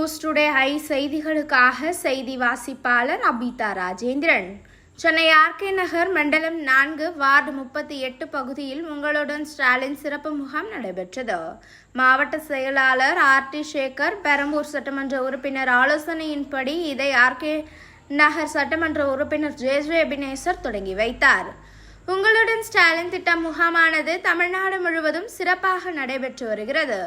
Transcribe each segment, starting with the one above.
News today I செய்திகளுக்காக செய்தி வாசிப்பாளர் அபிதா ராஜேந்திரன். சென்னை ஆர்கே நகர் மண்டலம் நான்கு வார்டு முப்பத்தி எட்டு பகுதியில் உங்களுடன் ஸ்டாலின் சிறப்பு முகாம் நடைபெற்றது. மாவட்ட செயலாளர் ஆர் டி சேகர் பெரம்பூர் சட்டமன்ற உறுப்பினர் ஆலோசனையின்படி இதை ஆர்கே நகர் சட்டமன்ற உறுப்பினர் ஜே ஜே அபினேசர் தொடங்கி வைத்தார். உங்களுடன் ஸ்டாலின் திட்டம் முகாமானது தமிழ்நாடு முழுவதும் சிறப்பாக நடைபெற்று வருகிறது.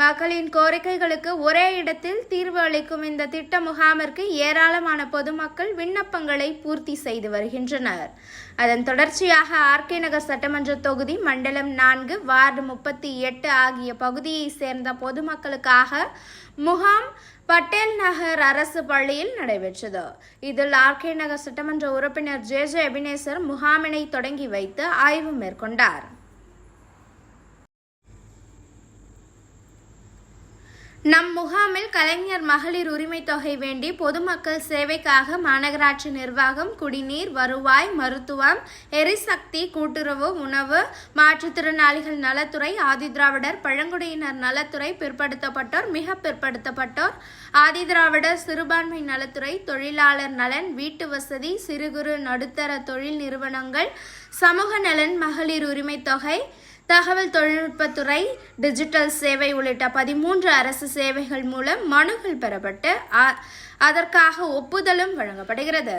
மக்களின் கோரிக்கைகளுக்கு ஒரே இடத்தில் தீர்வு அளிக்கும் இந்த திட்ட முகாமிற்கு ஏராளமான பொதுமக்கள் விண்ணப்பங்களை பூர்த்தி செய்து வருகின்றனர். அதன் தொடர்ச்சியாக ஆர்கே நகர் சட்டமன்ற தொகுதி மண்டலம் நான்கு வார்டு முப்பத்தி எட்டு ஆகிய பகுதியைச் சேர்ந்த பொதுமக்களுக்காக முகாம் பட்டேல் நகர் அரசு பள்ளியில் நடைபெற்றது. இதில் ஆர்கே நகர் சட்டமன்ற உறுப்பினர் ஜே ஜே அபினேசர் முகாமினை தொடங்கி வைத்து ஆய்வு மேற்கொண்டார். நம் முகாமில் கலைஞர் மகளிர் உரிமை தொகை வேண்டி பொதுமக்கள் சேவைக்காக மாநகராட்சி நிர்வாகம் குடிநீர் வருவாய் மருத்துவம் எரிசக்தி கூட்டுறவு உணவு மாற்றுத்திறனாளிகள் நலத்துறை ஆதிதிராவிடர் பழங்குடியினர் நலத்துறை பிற்படுத்தப்பட்டோர் மிக பிற்படுத்தப்பட்டோர் ஆதிதிராவிடர் சிறுபான்மை நலத்துறை தொழிலாளர் நலன் வீட்டு வசதி சிறு குறு நடுத்தர தொழில் நிறுவனங்கள் சமூக நலன் மகளிர் உரிமை தொகை தகவல் தொழில்நுட்பத்துறை டிஜிட்டல் சேவை உள்ளிட்ட பதிமூன்று அரசு சேவைகள் மூலம் மனுகள் பெறப்பட்டு அ- அதற்காக ஒப்புதலும் வழங்கப்படுகிறது.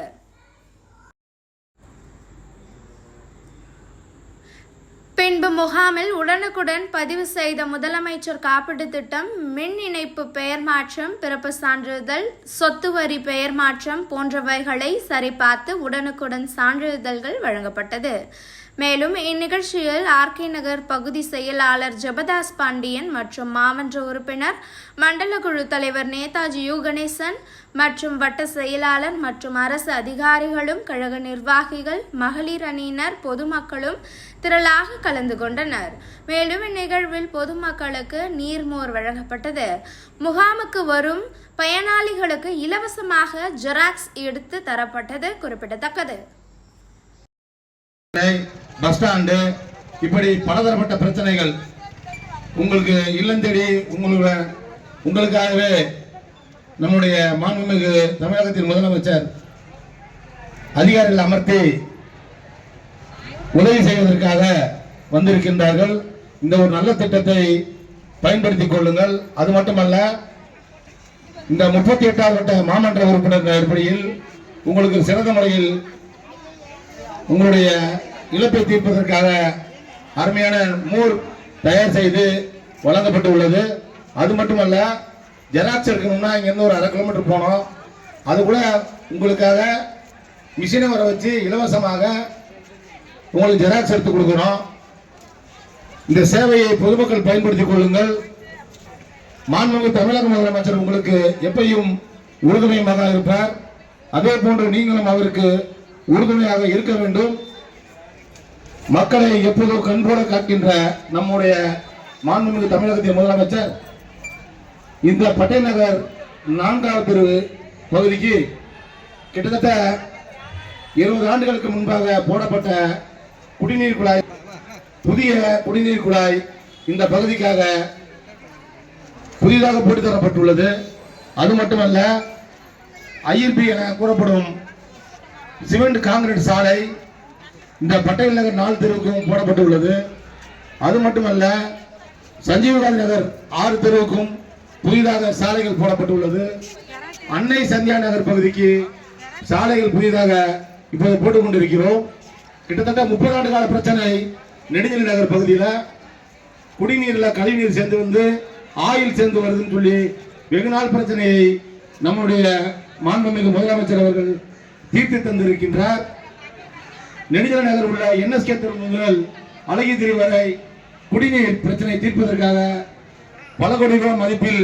பின்பு முகாமில் உடனுக்குடன் பதிவு செய்த முதலமைச்சர் காப்பீடு திட்டம் மின் இணைப்பு பெயர் மாற்றம் பிறப்பு சான்றிதழ் சொத்து வரி பெயர் மாற்றம் போன்றவைகளை சரிபார்த்து உடனுக்குடன் சான்றிதழ்கள் வழங்கப்பட்டது. மேலும் இந்நிகழ்ச்சியில் ஆர்கே நகர் பகுதி செயலாளர் ஜெபதாஸ் பாண்டியன் மற்றும் மாமன்ற உறுப்பினர் மண்டல குழு தலைவர் நேதாஜி யு கணேசன் மற்றும் வட்ட செயலாளர் மற்றும் அரசு அதிகாரிகளும் கழக நிர்வாகிகள் மகளிர் அணியினர் பொதுமக்களும் திரளாக கலந்து கொண்டனர். மேலும் இந்நிகழ்வில் பொதுமக்களுக்கு நீர்மோர் வழங்கப்பட்டது. முகாமுக்கு வரும் பயனாளிகளுக்கு இலவசமாக ஜெராக்ஸ் எடுத்து தரப்பட்டது குறிப்பிடத்தக்கது. பஸ் ஸ்டாண்டு இப்படி பலதரப்பட்ட பிரச்சனைகள் உங்களுக்கு இல்லம் தேடி உங்களோட உங்களுக்காகவே நம்முடைய மாண்புமிகு தமிழகத்தின் முதலமைச்சர் அதிகாரிகள் அமர்த்தி உதவி செய்வதற்காக வந்திருக்கின்றார்கள். இந்த ஒரு நல்ல திட்டத்தை பயன்படுத்திக் கொள்ளுங்கள். அது மட்டுமல்ல இந்த முப்பத்தி எட்டாவது வட்ட மாமன்ற உறுப்பினர் அடிப்படையில் உங்களுக்கு சிறந்த முறையில் உங்களுடைய இழப்பை தீர்ப்பதற்காக அருமையான மோர் தயார் செய்து வழங்கப்பட்டு உள்ளது. அது மட்டுமல்ல ஜெராக்ஸ் எடுக்கணும்னா இங்கேருந்து ஒரு அரை கிலோமீட்டர் போனோம். அது கூட உங்களுக்காக மிஷினை வர வச்சு இலவசமாக உங்களுக்கு ஜெராக்ஸ் எடுத்து கொடுக்குறோம். இந்த சேவையை பொதுமக்கள் பயன்படுத்திக் கொள்ளுங்கள். மாண்புமிகு தமிழக முதலமைச்சர் உங்களுக்கு எப்பையும் உறுதுணையாக இருப்பார். அதே போன்று நீங்களும் அவருக்கு உறுதுணையாக இருக்க வேண்டும். மக்களை எப்போதோ கண்போட காக்கின்ற நம்முடைய மாண்புமிகு தமிழகத்தின் முதலமைச்சர் இந்த பட்டேல் நகர் நான்காவது பிரிவு பகுதிக்கு கிட்டத்தட்ட இருபது ஆண்டுகளுக்கு முன்பாக போடப்பட்ட குடிநீர் குழாய் புதிய குடிநீர் குழாய் இந்த பகுதிக்காக புதிதாக போட்டு தரப்பட்டுள்ளது. அது மட்டுமல்ல ஐஎல்பி என கூறப்படும் சிமெண்ட் காங்கிரீட் சாலை இந்த பட்டேல் நகர் நாலு தெருவுக்கும் போடப்பட்டுள்ளது. அது மட்டுமல்ல சஞ்சீவ்காந்தி நகர் ஆறு தெருவுக்கும் புதிதாக சாலைகள் போடப்பட்டுள்ளது. அன்னை சந்தியா நகர் பகுதிக்கு சாலைகள் புதிதாக இப்போது போட்டுக் கொண்டிருக்கிறோம் கிட்டத்தட்ட முப்பது ஆண்டு கால பிரச்சனை நெடுஞ்செலி நகர் பகுதியில். குடிநீரில் கழிவுநீர் சேர்ந்து வந்து ஆயில் சேர்ந்து வருதுன்னு சொல்லி வெகு நாள் பிரச்சனையை நம்முடைய மாண்புமிகு முதலமைச்சர் அவர்கள் தீர்த்து தந்திருக்கின்றார். நெடுஞ்சல நகர் உள்ள என்எஸ்கே தெரு முதல் அழகி வரை குடிநீர் பிரச்சனை தீர்ப்பதற்காக பல கோடி ரூபாய் மதிப்பில்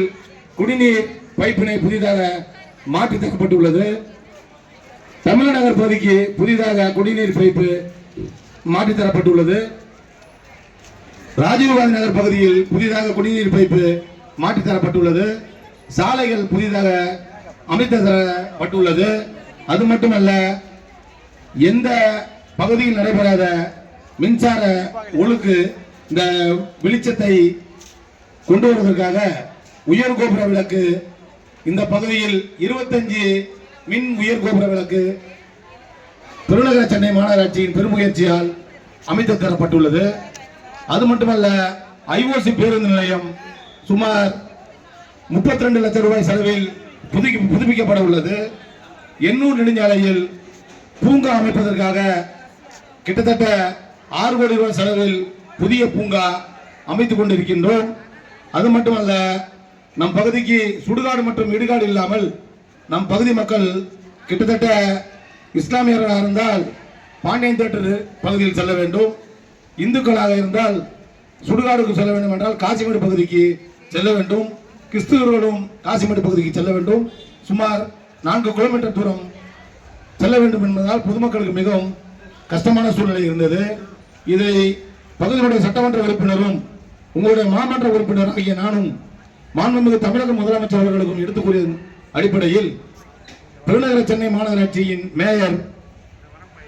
குடிநீர் பைப்பினை புதிதாக மாற்றி தரப்பட்டுள்ளது தமிழ்நகர் பகுதிக்கு புதிதாக குடிநீர் பைப்பு மாற்றி தரப்பட்டுள்ளது ராஜீவ்காந்தி நகர் பகுதியில் புதிதாக குடிநீர் பைப்பு மாற்றி தரப்பட்டுள்ளது சாலைகள் புதிதாக அமைத்து தரப்பட்டுள்ளது. அது மட்டுமல்ல எந்த பகுதியில் நடைபெறாத மின்சார ஒழுக்கு இந்த வெளிச்சத்தை கொண்டு வருவதற்காக உயர் கோபுர விளக்கு இந்த பகுதியில் இருபத்தஞ்சு மின் உயர் கோபுர விளக்கு பெருநகர சென்னை மாநகராட்சியின் பெருமுயற்சியால் அமைத்து தரப்பட்டுள்ளது. அது மட்டுமல்ல ஐஓசி பேருந்து நிலையம் சுமார் 32 லட்சம் ரூபாய் செலவில் புதுக்கி புதுப்பிக்கப்பட உள்ளது. எண்ணூர் நெடுஞ்சாலையில் பூங்கா அமைப்பதற்காக கிட்டத்தட்ட ஆறு கோடி ரூபாய் செலவில் புதிய பூங்கா அமைத்துக் கொண்டிருக்கின்றோம். அது மட்டுமல்ல நம் பகுதிக்கு சுடுகாடு மற்றும் இடுகாடு இல்லாமல் நம் பகுதி மக்கள் கிட்டத்தட்ட இஸ்லாமியர்களாக இருந்தால் பாண்டியன் தேட்டர் பகுதியில் செல்ல வேண்டும். இந்துக்களாக இருந்தால் சுடுகாடுக்கு செல்ல வேண்டும் என்றால் காசிமேடு பகுதிக்கு செல்ல வேண்டும். கிறிஸ்துவர்களும் காசிமேடு பகுதிக்கு செல்ல வேண்டும். சுமார் நான்கு கிலோமீட்டர் தூரம் செல்ல வேண்டும் என்பதால் பொதுமக்களுக்கு மிகவும் கஷ்டமான சூழ்நிலை இருந்தது. இதை பகுதியினுடைய சட்டமன்ற உறுப்பினரும் உங்களுடைய மாமன்ற உறுப்பினர் ஆகிய நானும் மாண்புமிகு தமிழக முதலமைச்சர் அவர்களுக்கும் எடுத்துக் கூறிய அடிப்படையில் பெருநகர சென்னை மாநகராட்சியின் மேயர்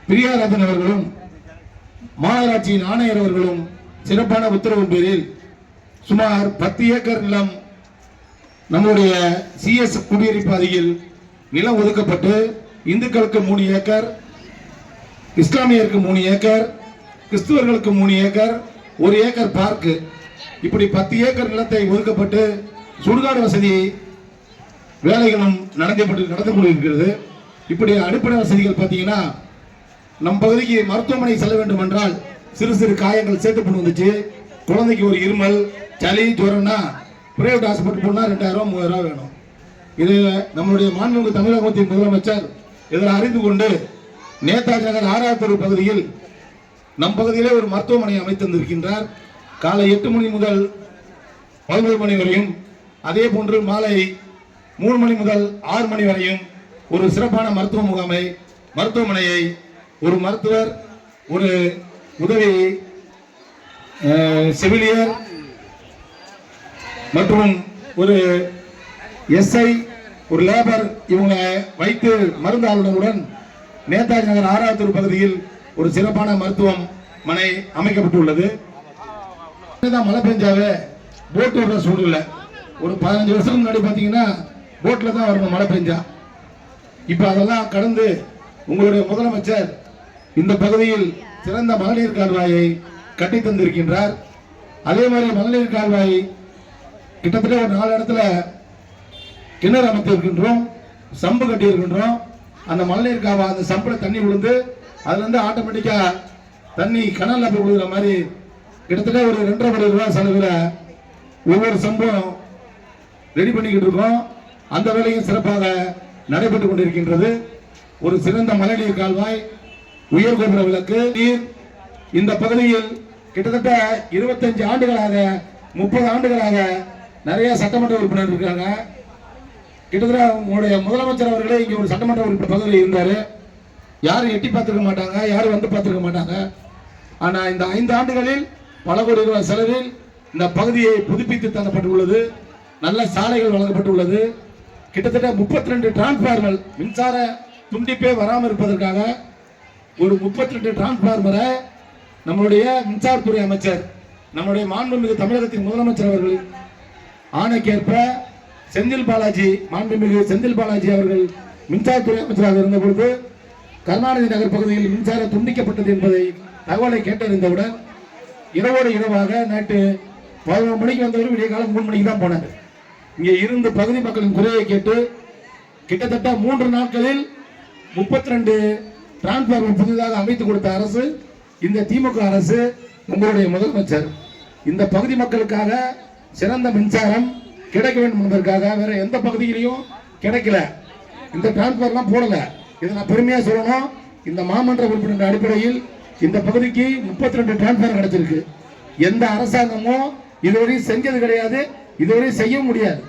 பிரியாராஜன் அவர்களும் மாநகராட்சியின் ஆணையர் அவர்களும் சிறப்பான உத்தரவின் பேரில் சுமார் பத்து ஏக்கர் நிலம் நம்முடைய சிஎஸ் குடியிருப்பு அருகில் நிலம் ஒதுக்கப்பட்டு இந்துக்களுக்கு மூணு ஏக்கர் இஸ்லாமியருக்கு மூணு ஏக்கர் கிறிஸ்துவர்களுக்கு மூணு ஏக்கர் ஒரு ஏக்கர் பார்க்கு. இப்படி பத்து ஏக்கர் நிலத்தை ஒதுக்கப்பட்டு சுடுகாடு வசதி வேலைகளும் நடந்தப்பட்டு நடந்து கொண்டிருக்கிறது. இப்படி அடிப்படை வசதிகள் பார்த்தீங்கன்னா நம் பகுதிக்கு மருத்துவமனை செல்ல வேண்டும் என்றால் சிறு சிறு காயங்கள் சேர்த்து சேத்துப்பட்டு வந்துச்சு. குழந்தைக்கு ஒரு இருமல் சளி ஜுரம்னா பிரைவேட் ஹாஸ்பிட்டல் போனால் ரெண்டாயிரம் மூவாயிரம் ரூபா வேணும். இது நம்மளுடைய மாண்புமிகு தமிழகத்தின் முதலமைச்சர் இதில் அறிந்து கொண்டு நேதாஜி நகர் ஆறாவது பகுதியில் நம் பகுதியிலே ஒரு மருத்துவமனை அமைத்திருந்திருக்கின்றார். காலை எட்டு மணி முதல் பதினொரு மணி வரையும் அதே போன்று மாலை மூணு மணி முதல் ஆறு மணி வரையும் ஒரு சிறப்பான மருத்துவ முகாமை மருத்துவமனையை ஒரு மருத்துவர் ஒரு உதவி செவிலியர் மற்றும் ஒரு எஸ்ஐ ஒரு லேபர் இவங்க வைத்து மருந்து ஆளுநருடன் நேதாஜி நகர் ஆறாவது பகுதியில் ஒரு சிறப்பான மருத்துவம் மனை அமைக்கப்பட்டுள்ளது. தான் மழை பெஞ்சாவே போட் வர்ற சூழ்நிலை. ஒரு பதினஞ்சு வருஷத்துக்கு முன்னாடி பார்த்தீங்கன்னா போட்டில் தான் வரணும் மழை பெஞ்சா. இப்போ அதெல்லாம் கடந்து உங்களுடைய முதலமைச்சர் இந்த பகுதியில் சிறந்த மகளிர் கால்வாயை கட்டி தந்திருக்கின்றார். அதே மாதிரி மகளிர் கால்வாய் கிட்டத்தட்ட ஒரு நாலு இடத்துல கிணறு அமைத்து இருக்கின்றோம் சம்பு கட்டி இருக்கின்றோம். அந்த மழைநீர் காவா அந்த சம்பில் தண்ணி விழுந்து அதுலேருந்து ஆட்டோமேட்டிக்காக தண்ணி கணலில் போய் விழுகிற மாதிரி கிட்டத்தட்ட ஒரு ரெண்டரை கோடி ரூபா செலவில் ஒவ்வொரு சம்பவம் ரெடி பண்ணிக்கிட்டு இருக்கோம். அந்த வேலையும் சிறப்பாக நடைபெற்று கொண்டிருக்கின்றது. ஒரு சிறந்த மழைநீர் கால்வாய் உயர் கோபுர விளக்கு நீர். இந்த பகுதியில் கிட்டத்தட்ட இருபத்தஞ்சு ஆண்டுகளாக முப்பது ஆண்டுகளாக நிறைய சட்டமன்ற உறுப்பினர் இருக்காங்க. கிட்டத்தட்ட உங்களுடைய முதலமைச்சர் அவர்களே இங்கே ஒரு சட்டமன்ற உறுப்பினர் பதவியில் இருந்தார். யாரும் எட்டி பார்த்துருக்க மாட்டாங்க யாரும் வந்து பார்த்துருக்க மாட்டாங்க. ஆனால் இந்த ஐந்து ஆண்டுகளில் பல கோடி ரூபாய் செலவில் இந்த பகுதியை புதுப்பித்து தரப்பட்டுள்ளது. நல்ல சாலைகள் வழங்கப்பட்டுள்ளது. கிட்டத்தட்ட 32 ரெண்டு டிரான்ஸ்பார்மர் மின்சார துண்டிப்பே வராமல் இருப்பதற்காக ஒரு 32 ரெண்டு டிரான்ஸ்பார்மரை நம்மளுடைய மின்சாரத்துறை அமைச்சர் நம்முடைய மாண்புமிகு தமிழகத்தின் முதலமைச்சர் அவர்கள் ஆணைக்கேற்ப செந்தில் பாலாஜி மாண்புமிகு செந்தில் பாலாஜி அவர்கள் மின்சாரத்துறை அமைச்சராக இருந்த பொழுது கருணாநிதி நகர் பகுதியில் மின்சாரம் துண்டிக்கப்பட்டது என்பதை தகவலை கேட்டறிந்தவுடன் இரவோடு இரவாக நேற்று பதினொரு மணிக்கு வந்தவர் விடிய காலம் மூணு மணிக்கு தான் போனார் இங்கே இருந்து பகுதி மக்களின் குறையை கேட்டு கிட்டத்தட்ட மூன்று நாட்களில் முப்பத்தி ரெண்டு டிரான்ஸ்பார்மர் புதிதாக அமைத்து கொடுத்த அரசு இந்த திமுக அரசு உங்களுடைய முதலமைச்சர். இந்த பகுதி மக்களுக்காக சிறந்த மின்சாரம் கிடைக்க வேண்டும் என்பதற்காக வேற எந்த பகுதியிலையும் கிடைக்கல. இந்த டிரான்ஸ்பர்லாம் போடல. இதை நான் பெருமையாக சொல்லணும். இந்த மாமன்ற உறுப்பினர் அடிப்படையில் இந்த பகுதிக்கு 32 ரெண்டு டிரான்ஸ்பர் கிடைச்சிருக்கு. எந்த அரசாங்கமும் இதுவரையும் செஞ்சது கிடையாது. இதுவரையும் செய்ய முடியாது.